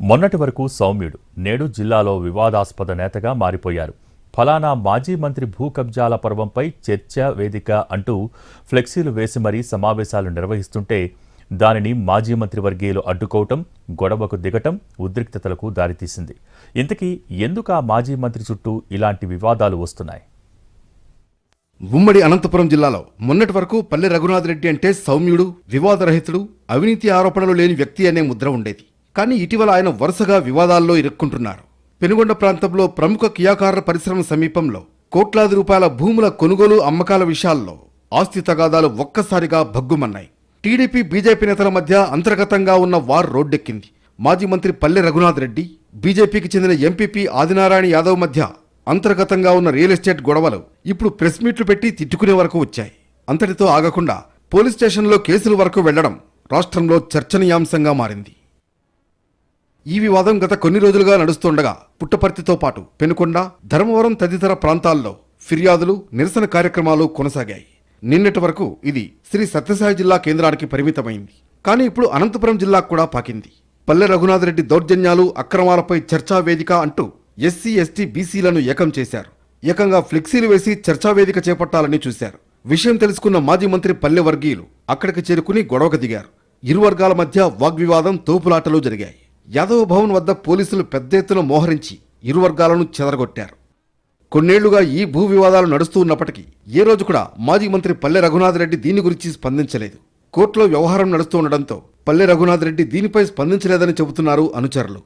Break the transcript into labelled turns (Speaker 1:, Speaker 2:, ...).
Speaker 1: మొన్నటి వరకు సౌమ్యుడు నేడు జిల్లాలో వివాదాస్పద నేతగా మారిపోయారు. ఫలానా మాజీ మంత్రి భూ కబ్జాల పర్వంపై చర్చ వేదిక అంటూ ఫ్లెక్సీలు వేసి మరీ సమావేశాలు నిర్వహిస్తుంటే దానిని మాజీ మంత్రి వర్గీయులు అడ్డుకోవటం గొడవకు దిగటం ఉద్రిక్తతలకు దారితీసింది. ఇంతకీ ఎందుకు ఆ మాజీ మంత్రి చుట్టూ ఇలాంటి వివాదాలు వస్తున్నాయి?
Speaker 2: ఉమ్మడి అనంతపురం జిల్లాలో మొన్నటి వరకు పల్లె రఘునాథ్ రెడ్డి అంటే సౌమ్యుడు వివాదరహితుడు అవినీతి ఆరోపణలు లేని వ్యక్తి అనే ముద్ర ఉండేది. కానీ ఇటీవల ఆయన వరుసగా వివాదాల్లో ఇరుక్కుంటున్నారు. పెనుగొండ ప్రాంతంలో ప్రముఖ కియాకార పరిశ్రమ సమీపంలో కోట్లాది రూపాయల భూముల కొనుగోలు అమ్మకాల విషయాల్లో ఆస్తి తగాదాలు ఒక్కసారిగా భగ్గుమన్నాయి. టీడీపీ బీజేపీ నేతల మధ్య అంతర్గతంగా ఉన్న వార్ రోడ్డెక్కింది. మాజీ మంత్రి పల్లె రఘునాథ్ రెడ్డి బీజేపీకి చెందిన ఎంపీపీ ఆదినారాయణ యాదవ్ మధ్య అంతర్గతంగా ఉన్న రియల్ ఎస్టేట్ గొడవలు ఇప్పుడు ప్రెస్ మీట్లు పెట్టి తిట్టుకునే వరకు వచ్చాయి. అంతటితో ఆగకుండా పోలీస్ స్టేషన్లో కేసుల వరకు వెళ్ళడం రాష్ట్రంలో చర్చనీయాంశంగా మారింది. ఈ వివాదం గత కొన్ని రోజులుగా నడుస్తుండగా పుట్టపర్తితో పాటు పెనుకొండ ధర్మవరం తదితర ప్రాంతాల్లో ఫిర్యాదులు నిరసన కార్యక్రమాలు కొనసాగాయి. నిన్నటి వరకు ఇది శ్రీ సత్యసాయి జిల్లా కేంద్రానికి పరిమితమైంది. కానీ ఇప్పుడు అనంతపురం జిల్లాకు కూడా పాకింది. పల్లె రఘునాథరెడ్డి దౌర్జన్యాలు అక్రమాలపై చర్చా వేదిక అంటూ ఎస్సీ ఎస్టీ బీసీలను ఏకం చేశారు. ఏకంగా ఫ్లెక్సీలు వేసి చర్చా వేదిక చేపట్టాలని చూశారు. విషయం తెలుసుకున్న మాజీ మంత్రి పల్లె వర్గీయులు అక్కడికి చేరుకుని గొడవకు దిగారు. ఇరు వర్గాల మధ్య వాగ్వివాదం తోపులాటలు జరిగాయి. యాదవ్ భవన్ వద్ద పోలీసులు పెద్ద ఎత్తున మోహరించి ఇరు వర్గాలను చెదరగొట్టారు. కొన్నేళ్ళుగా ఈ భూ వివాదాలు నడుస్తూ ఉన్నప్పటికీ ఏ రోజు కూడా మాజీ మంత్రి పల్లె రఘునాథ్ రెడ్డి దీని గురించి స్పందించలేదు. కోర్టులో వ్యవహారం నడుస్తూ ఉండడంతో పల్లె రఘునాథ్ రెడ్డి దీనిపై స్పందించలేదని చెబుతున్నారు అనుచరులు.